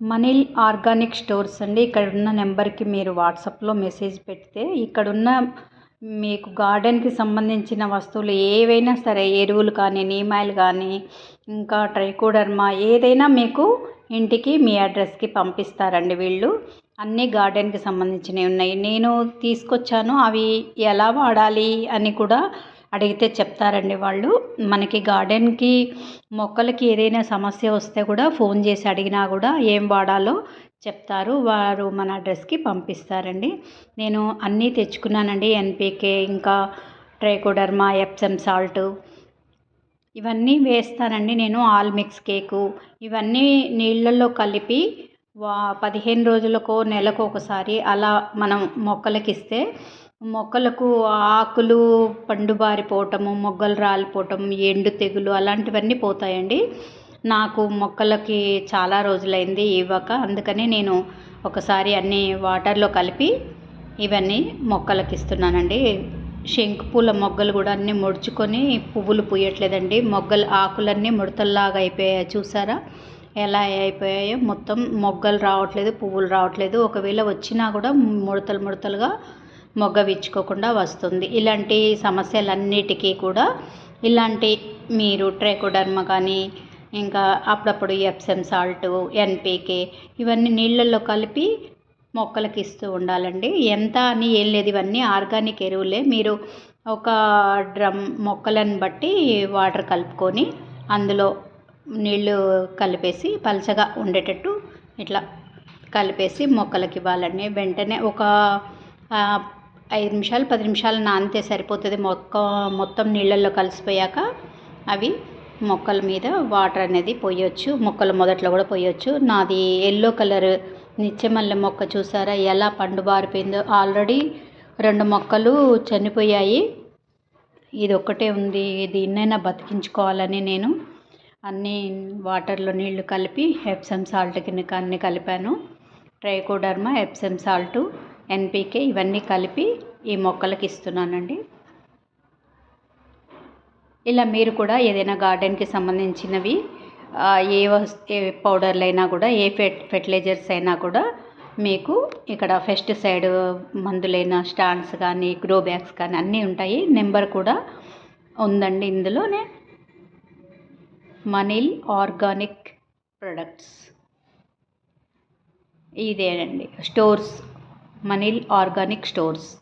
మనీల్ organic stores అండి. ఇక్కడ ఉన్న నెంబర్కి మీరు వాట్సాప్లో మెసేజ్ పెడితే ఇక్కడున్న మీకు గార్డెన్కి సంబంధించిన వస్తువులు ఏవైనా సరే ఎరువులు కానీ నీమాయిల్ కానీ ఇంకా ట్రైకోడర్మా ఏదైనా మీకు ఇంటికి మీ అడ్రస్కి పంపిస్తారండి వీళ్ళు. అన్నీ గార్డెన్కి సంబంధించినవి ఉన్నాయి. నేను తీసుకొచ్చాను. అవి ఎలా వాడాలి అని కూడా అడిగితే చెప్తారండి వాళ్ళు. మనకి గార్డెన్కి మొక్కలకి ఏదైనా సమస్య వస్తే కూడా ఫోన్ చేసి అడిగినా కూడా ఏం వాడాలో చెప్తారు. వారు మన అడ్రస్కి పంపిస్తారండి. నేను అన్నీ తెచ్చుకున్నానండి. ఎన్పికే ఇంకా ట్రైకోడర్మా ఎప్సమ్ సాల్ట్ ఇవన్నీ వేస్తానండి నేను. ఆల్ మిక్స్ కేకు ఇవన్నీ నీళ్ళల్లో కలిపి వా పదిహేను రోజులకో నెలకు ఒకసారి అలా మనం మొక్కలకి ఇస్తే మొక్కలకు ఆకులు పండుబారిపోవటము మొగ్గలు రాలిపోవటం ఎండు తెగులు అలాంటివన్నీ పోతాయండి. నాకు మొక్కలకి చాలా రోజులైంది ఇవ్వక అందుకని నేను ఒకసారి అన్ని వాటర్లో కలిపి ఇవన్నీ మొక్కలకి ఇస్తున్నానండి. శంకుపూల మొగ్గలు కూడా అన్నీ ముడుచుకొని పువ్వులు పూయట్లేదండి. మొగ్గలు ఆకులన్నీ ముడతల్లాగా అయిపోయాయి చూసారా? ఎలా అయిపోయాయో మొత్తం మొగ్గలు రావట్లేదు పువ్వులు రావట్లేదు. ఒకవేళ వచ్చినా కూడా ముడతలు ముడతలుగా మొగ్గ విచ్చుకోకుండా వస్తుంది. ఇలాంటి సమస్యలన్నిటికీ కూడా ఇలాంటి మీరు ట్రేకోడర్మ కానీ ఇంకా అప్పుడప్పుడు ఎప్సెమ్ సాల్ట్ ఎన్పికే ఇవన్నీ నీళ్ళల్లో కలిపి మొక్కలకి ఇస్తూ ఉండాలండి. ఎంత అని ఏం లేదు. ఇవన్నీ ఆర్గానిక్ ఎరువులే. మీరు ఒక డ్రమ్ మొక్కలను బట్టి వాటర్ కలుపుకొని అందులో నీళ్ళు కలిపేసి పలచగా ఉండేటట్టు ఇట్లా కలిపేసి మొక్కలకి ఇవ్వాలండి. వెంటనే ఒక ఐదు నిమిషాలు పది నిమిషాలు నానితే సరిపోతుంది. మొక్క మొత్తం నీళ్ళల్లో కలిసిపోయాక అవి మొక్కల మీద వాటర్ అనేది పోయొచ్చు. మొక్కలు మొదట్లో కూడా పోయొచ్చు. నాది ఎల్లో కలర్ నిత్యమల్లె మొక్క చూసారా? ఎలా పండు బారిపోయిందో. ఆల్రెడీ రెండు మొక్కలు చనిపోయాయి. ఇది ఒక్కటే ఉంది. దీన్నైనా బతికించుకోవాలని నేను అన్ని వాటర్లో నీళ్ళు కలిపి ఎప్సమ్ సాల్ట్ కింద అన్ని కలిపాను. Trichoderma Epsom salt. ఎన్పికే ఇవన్నీ కలిపి ఈ మొక్కలకి ఇస్తున్నానండి. ఇలా మీరు కూడా ఏదైనా గార్డెన్కి సంబంధించినవి ఏ వస్ ఏ పౌడర్లు అయినా కూడా ఏ ఫెట్ ఫెర్టిలైజర్స్ అయినా కూడా మీకు ఇక్కడ పెస్టిసైడ్ మందులైన స్టాండ్స్ కానీ గ్రో బ్యాగ్స్ కానీ అన్నీ ఉంటాయి. నెంబర్ కూడా ఉందండి ఇందులోనే. మనీల్ ఆర్గానిక్ ప్రొడక్ట్స్. ఇదేనండి. స్టోర్స్. మనీల్ ఆర్గానిక్ స్టోర్స్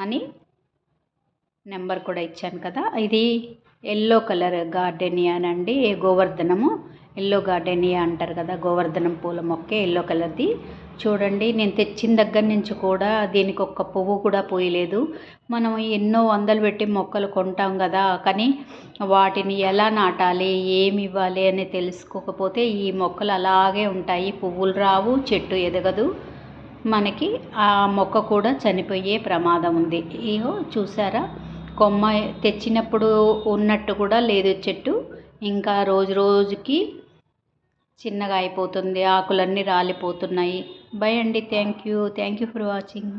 అని నెంబర్ కూడా ఇచ్చాను కదా. ఇది ఎల్లో కలర్ గార్డెనియా అండి. గోవర్ధనము? ఎల్లో గార్డెనియా అంటారు కదా. గోవర్ధనం పూల మొక్క ఎల్లో కలర్ది. చూడండి నేను తెచ్చిన దగ్గర నుంచి కూడా దీనికి ఒక్క పువ్వు కూడా పోయలేదు. మనం ఎన్నో వందలు పెట్టి మొక్కలు కొంటాం కదా. కానీ వాటిని ఎలా నాటాలి? ఏమి ఇవ్వాలి అని తెలుసుకోకపోతే ఈ మొక్కలు అలాగే ఉంటాయి. పువ్వులు రావు చెట్టు ఎదగదు. మనకి ఆ మొక్క కూడా చనిపోయే ప్రమాదం ఉంది. ఇగో చూసారా? కొమ్మ తెచ్చినప్పుడు ఉన్నట్టు కూడా లేదు చెట్టు. ఇంకా రోజు రోజుకి చిన్నగా అయిపోతుంది ఆకులన్నీ రాలిపోతున్నాయి. బై అండి. Thank you thank you for watching